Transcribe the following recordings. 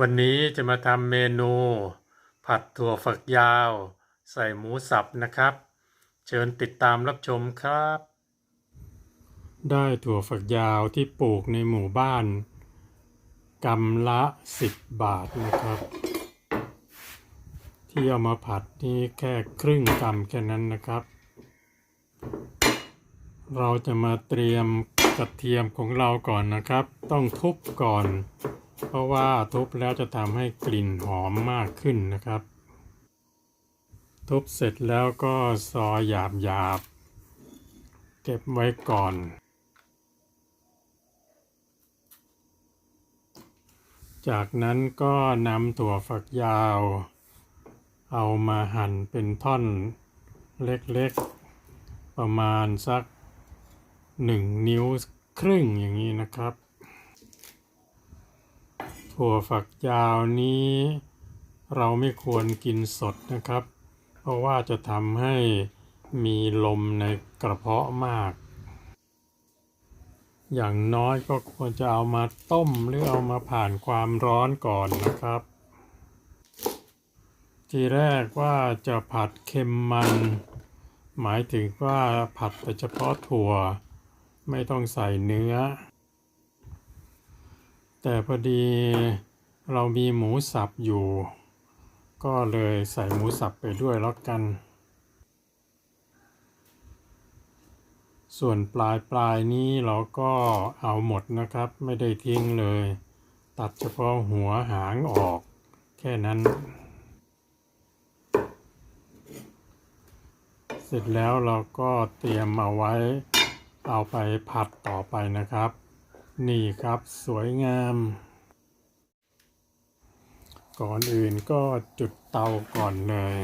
วันนี้จะมาทำเมนู ผัดถั่วฝักยาว ใส่หมูสับนะครับ เชิญติดตามรับชมครับ ได้ถั่วฝักยาวที่ปลูกในหมู่บ้านกำละ10บาทนะครับ ที่เอามาผัดนี่แค่ครึ่งกำแค่นั้นนะครับ เราจะมาเตรียมกระเทียมของเราก่อนนะครับ ต้องทุบก่อน เพราะว่าทุบแล้วจะทำให้กลิ่นหอมมากขึ้นนะครับ ทุบเสร็จแล้วก็ซอยหยาบหยาบๆเก็บไว้ก่อน จากนั้นก็นำถั่วฝักยาว เอามาหั่นเป็นท่อนเล็กๆ ประมาณสักหนึ่งนิ้วครึ่งอย่างนี้นะครับ ถั่วฝักยาวนี้ เราไม่ควรกินสดนะครับ เพราะว่าจะทำให้มีลมในกระเพาะมาก อย่างน้อยก็ควรจะเอามาต้มหรือเอามาผ่านความร้อนก่อนนะครับ ทีแรกว่าจะผัดเค็มมัน หมายถึงว่าผัดแต่เฉพาะถั่ว ไม่ต้องใส่เนื้อ แต่พอดีเรามีหมูสับอยู่ ก็เลยใส่หมูสับไปด้วยแล้วกัน ส่วนปลายปลายนี้เราก็เอาหมดนะครับ ไม่ได้ทิ้งเลย ตัดเฉพาะหัวหางออก แค่นั้น เสร็จแล้วเราก็เตรียมเอาไว้เอาไปผัดต่อไปนะครับ นี่ครับสวยงาม ก่อนอื่นก็จุดเตาก่อนเลย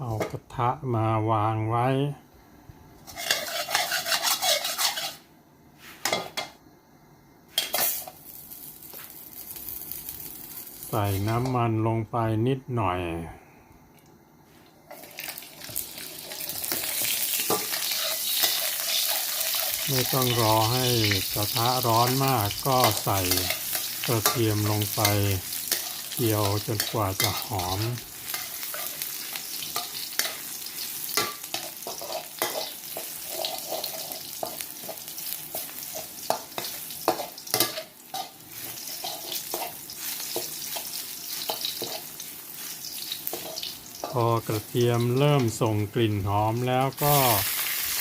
เอากระทะมาวางไว้ ใส่น้ำมันลงไปนิดหน่อย ไม่ต้องรอให้กระทะร้อนมากก็ใส่กระเทียมลงไปเกี่ยวจนกว่าจะหอม พอกระเทียมเริ่มส่งกลิ่นหอมแล้วก็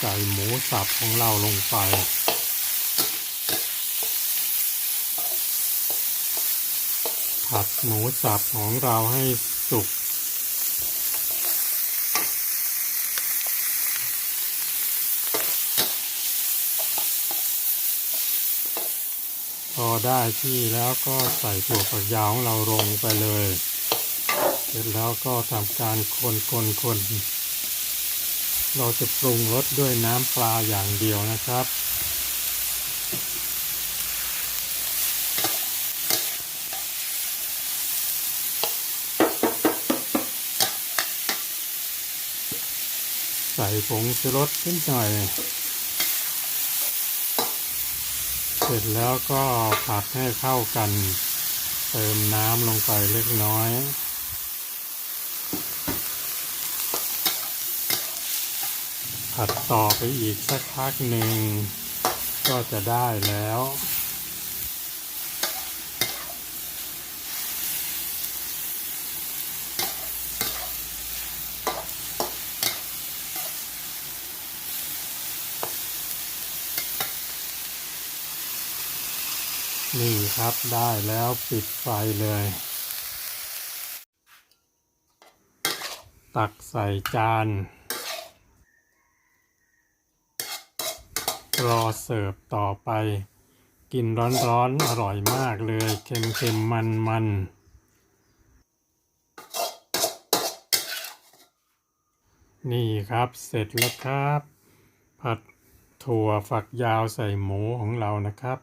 ส่หมูสับของเราลงไป ผัดหมูสับของเราให้สุก พอได้ที่แล้วก็ใส่ถั่วฝักยาวของเราลงไปเลย เสร็จแล้วก็ทำการคนคนคน เราจะปรุงรสด้วยน้ำปลาอย่างเดียวนะครับ ใส่ผงชูรสนิดหน่อย เสร็จแล้วก็ผัดให้เข้ากัน เติมน้ำลงไปเล็กน้อย ผัดต่อไปอีกสักพักหนึ่ง ก็จะได้แล้ว นี่ครับได้แล้วปิดไฟเลย ตักใส่จาน รอเสิร์ฟต่อไป กินร้อนๆอร่อยมากเลย เค็มๆมันๆ นี่ครับเสร็จแล้วครับ ผัดถั่วฝักยาวใส่หมูของเรานะครับ